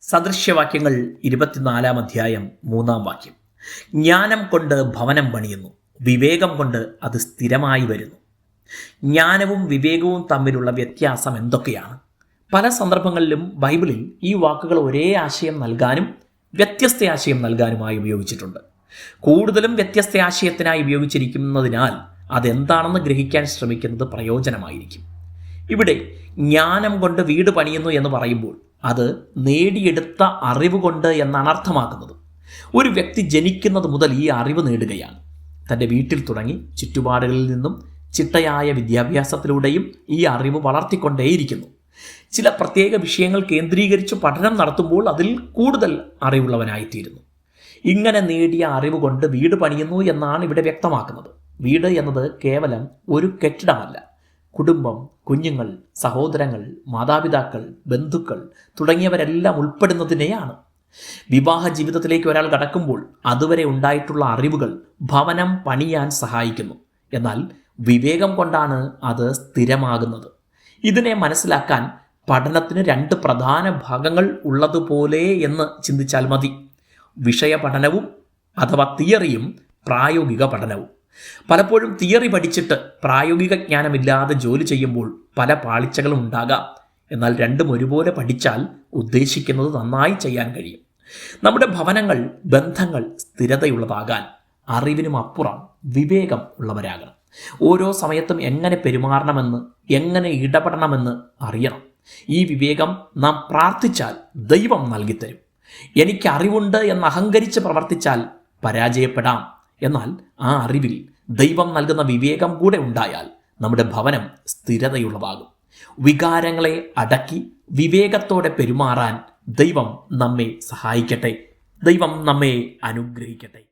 സദൃശ്യവാക്യങ്ങൾ ഇരുപത്തിനാലാം അധ്യായം മൂന്നാം വാക്യം. ജ്ഞാനം കൊണ്ട് ഭവനം പണിയുന്നു. വിവേകം കൊണ്ട് അത് സ്ഥിരമായി വരുന്നു. ജ്ഞാനവും വിവേകവും തമ്മിലുള്ള വ്യത്യാസം എന്തൊക്കെയാണ്? പല സന്ദർഭങ്ങളിലും ബൈബിളിൽ ഈ വാക്കുകൾ ഒരേ ആശയം നൽകാനും വ്യത്യസ്ത ആശയം നൽകാനുമായി ഉപയോഗിച്ചിട്ടുണ്ട്. കൂടുതലും വ്യത്യസ്ത ആശയത്തിനായി ഉപയോഗിച്ചിരിക്കുന്നതിനാൽ അതെന്താണെന്ന് ഗ്രഹിക്കാൻ ശ്രമിക്കുന്നത് പ്രയോജനമായിരിക്കും. ഇവിടെ ജ്ഞാനം കൊണ്ട് വീട് പണിയുന്നു എന്ന് പറയുമ്പോൾ അത് നേടിയെടുത്ത അറിവ് കൊണ്ട് എന്നാണ് അർത്ഥമാക്കുന്നത്. ഒരു വ്യക്തി ജനിക്കുന്നത് മുതൽ ഈ അറിവ് നേടുകയാണ്. തന്റെ വീട്ടിൽ തുടങ്ങി ചുറ്റുപാടുകളിൽ നിന്നും ചിട്ടയായ വിദ്യാഭ്യാസത്തിലൂടെയും ഈ അറിവ് വളർത്തിക്കൊണ്ടേയിരിക്കുന്നു. ചില പ്രത്യേക വിഷയങ്ങൾ കേന്ദ്രീകരിച്ച് പഠനം നടത്തുമ്പോൾ അതിൽ കൂടുതൽ അറിവുള്ളവനായിത്തീരുന്നു. ഇങ്ങനെ നേടിയ അറിവ് കൊണ്ട് വീട് പണിയുന്നു എന്നാണ് ഇവിടെ വ്യക്തമാക്കുന്നത്. വീട് എന്നത് കേവലം ഒരു കെട്ടിടമല്ല. കുടുംബം കുഞ്ഞുങ്ങൾ സഹോദരങ്ങൾ മാതാപിതാക്കൾ ബന്ധുക്കൾ തുടങ്ങിയവരെല്ലാം ഉൾപ്പെടുന്നതിനെയാണ്. വിവാഹ ജീവിതത്തിലേക്ക് ഒരാൾ കടക്കുമ്പോൾ അതുവരെ ഉണ്ടായിട്ടുള്ള അറിവുകൾ ഭവനം പണിയാൻ സഹായിക്കുന്നു. എന്നാൽ വിവേകം കൊണ്ടാണ് അത് സ്ഥിരമാകുന്നത്. ഇതിനെ മനസ്സിലാക്കാൻ പഠനത്തിന് രണ്ട് പ്രധാന ഭാഗങ്ങൾ ഉള്ളതുപോലെ എന്ന് ചിന്തിച്ചാൽ മതി. വിഷയ പഠനവും അഥവാ തിയറിയും പ്രായോഗിക പഠനവും. പലപ്പോഴും തിയറി പഠിച്ചിട്ട് പ്രായോഗിക ജ്ഞാനമില്ലാതെ ജോലി ചെയ്യുമ്പോൾ പല പാളിച്ചകളും ഉണ്ടാകാം. എന്നാൽ രണ്ടും ഒരുപോലെ പഠിച്ചാൽ ഉദ്ദേശിക്കുന്നത് നന്നായി ചെയ്യാൻ കഴിയും. നമ്മുടെ ഭവനങ്ങൾ ബന്ധങ്ങൾ സ്ഥിരതയുള്ളതാകാൻ അറിവിനും അപ്പുറം വിവേകം ഉള്ളവരാകണം. ഓരോ സമയത്തും എങ്ങനെ പെരുമാറണമെന്ന് എങ്ങനെ ഇടപെടണമെന്ന് അറിയണം. ഈ വിവേകം നാം പ്രാർത്ഥിച്ചാൽ ദൈവം നൽകിത്തരും. എനിക്ക് അറിവുണ്ട് എന്ന് അഹങ്കരിച്ച് പ്രവർത്തിച്ചാൽ പരാജയപ്പെടാം എന്നാൽ ആ അറിവിൽ ദൈവം നൽകുന്ന വിവേകം കൂടെ ഉണ്ടായാൽ നമ്മുടെ ഭവനം സ്ഥിരതയുള്ളതാകും. വികാരങ്ങളെ അടക്കി വിവേകത്തോടെ പെരുമാറാൻ ദൈവം നമ്മെ സഹായിക്കട്ടെ. ദൈവം നമ്മെ അനുഗ്രഹിക്കട്ടെ.